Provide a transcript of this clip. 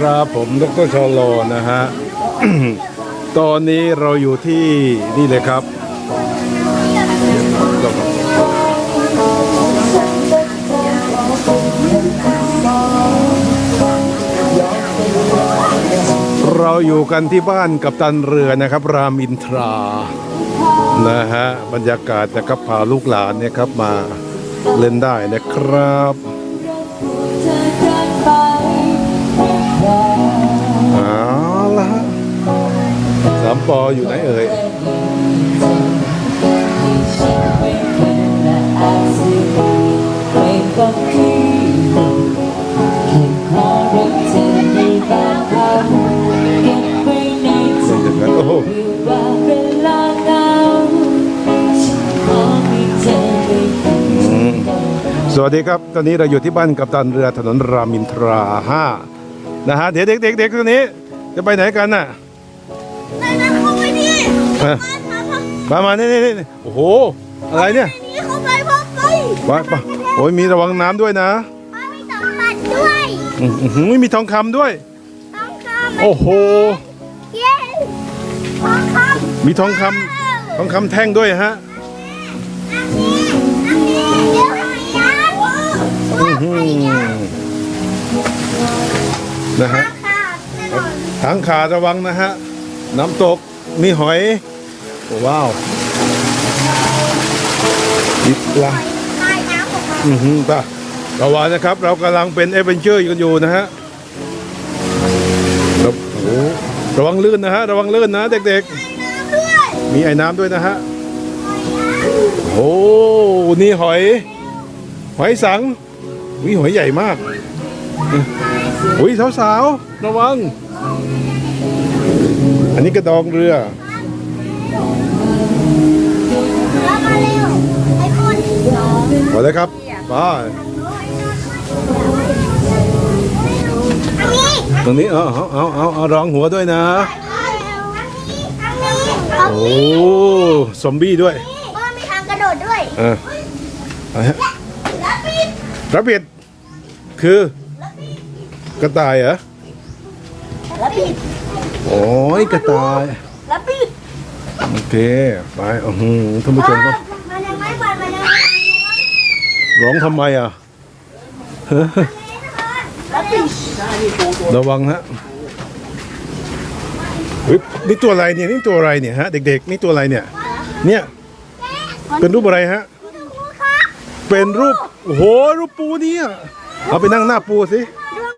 ครับผมดรชอลอนะฮะ ตอนนี้เราอยู่ที่นี่เลยครับ เราอยู่กันที่บ้านกับตันเรือนะครับ รามอินทรานะฮะ บรรยากาศนะครับพาลูกหลานเนี่ยครับมาเล่นได้นะครับามปออยู่ไหนเอ่ยโอ้โหสวัสดีครับ ตอนนี้เราอยู่ที่บ้านกับตันเรือถนนรามอินทราห้านะฮะ เดี๋ยวเด็กเด็กเด็กตัวนี้จะไปไหนกันน่ะ ไปนะเข้าไปดิเอ้ยมาพร้อมมามานี่นี่นี่โอ้โห อะไรเนี่ย นี่เข้าไปพร้อมไปไปไปโอ้ยมีระวังน้ำด้วยนะมาไม่ต้องปัดด้วยอื้อหือมีทองคำด้วย ต้องคำโอ้โห เย้ต้องคำมีทองคำทองคำแท่งด้วยฮะ อันนี้อันนี้เดี๋ยวให้ยาว้าอื้อหือนะฮะค่ะแน่นอนทางขาระวังนะฮะ น้ำตก มีหอยโอ้ว้าวอีกละใต้น้ำออกมาอือหือป่ะระวังนะครับ เรากำลังเป็นเอเวนเจอร์กันอยู่นะฮะครับโอ้โหระวังลื่นนะฮะ ระวังลื่นนะเด็กน้ำด้วยๆมีไอ้น้ำด้วยนะฮะ โอ้ นี่หอย หอยสังวิหอยใหญ่มากอุ้ยสาวๆ ระวัง อันนี้กระดองเรือแล้วมาเคนพอแล้วครับไปตรงนี้เอาเอาเอาเอาเอารองหัวด้วยนะ โอ้นี้ซอมบี้ด้วยว่ามีทางกระโดดด้วยเออเอาฮะแล้วปิดรับผิดคือ กระต่ายเหรอ แล้วปิดโอ้ยกระต่าย แล้วปิดโอเค ไปอือหือท่านผู้ชมครับมันยังไม่เปิดมันยังไม่ร้องทำไมอะเฮ้อแล้วปิดระวังฮะเฮ้ยนี่ตัวอะไรเนี่ยนี่ตัวอะไรเนี่ยฮะ เด็กๆ นี่ตัวอะไรเนี่ย เนี่ย เป็นรูปอะไรฮะ เป็นรูป โอ้โห รูปปูเนี่ย เอาไปนั่งหน้าปูสิ